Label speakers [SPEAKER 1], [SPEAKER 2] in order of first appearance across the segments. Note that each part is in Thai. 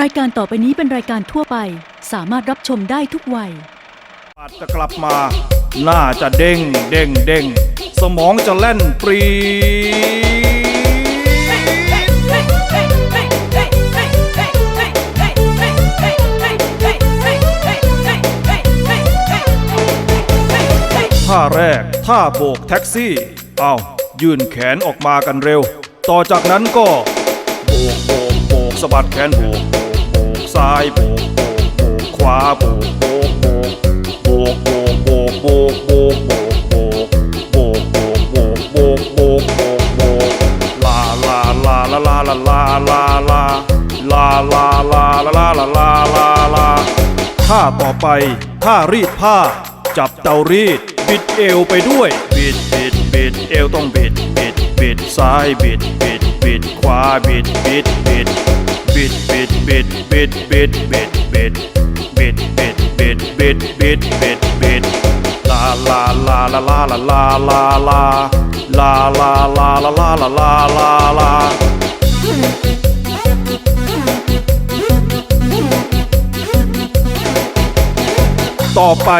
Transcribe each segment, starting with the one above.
[SPEAKER 1] รายการต่อไปนี้เป็นรายการทั่วไป สามารถรับชมได้ทุกวัย
[SPEAKER 2] อาจจะกลับมา หน้าจะเด้งเด้งเด้งสมองจะแล่นปรีท่าแรกท่าโบกแท็กซี่ เอายื่นแขนออกมากันเร็ว ต่อจากนั้นก็โบกโบกโบก สะบัดแขนโบกโบกซ้ายโบกโบกโบกขวาโบกโบกโบกโบกโบกโบกโบกโบกโบกโบกโบกโบกโบกโบกโบกโบกโบกลาลาลาลาลาลาลาลาลาลาลาลาลาลาลาลาลาลาท่าต่อไปท่ารีดผ้า จับเตารีด บิดเอวไปด้วย บิดบิดบิดเอวต้องบิดบิดบิดซ้ายบิดบิดบิดขวาบิดบิดบิด บิดบิดบิดบิดบิดบิดบิดบิดบิดบิดบิดบิดบิดบิดลาลาลาลาลาลาลาลาลาลาลาลาลาลาลาลาลาลาต่อไป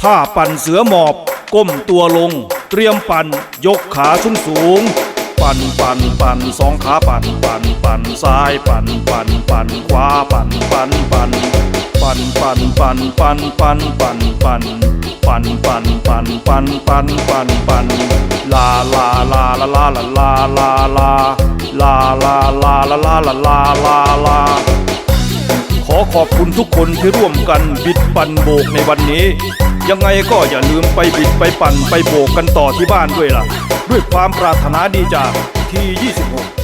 [SPEAKER 2] ท่าปั่นเสือหมอบ ก้มตัวลง เตรียมปั่นยกขาสูงสูง ปั่นปั่นปั่นสองขาปั่นปั่นปั่น ซ้ายปั่นปั่นปั่นขวาปั่นปั่นปั่นปั่นปั่นปั่นปั่นปั่นปั่นปั่นปั่นปั่นปั่นปั่นปั่นปั่นปั่นลาลาลาลาลาลาลาลาลาลาลาลาลาลาลาลาลาลาขอขอบคุณทุกคนที่ร่วมกันบิดปั่นโบกในวันนี้ ยังไงก็อย่าลืมไปบิดไปปั่นไปโบกกันต่อที่บ้านด้วยล่ะ ด้วยความปรารถนาดีจากที่ 26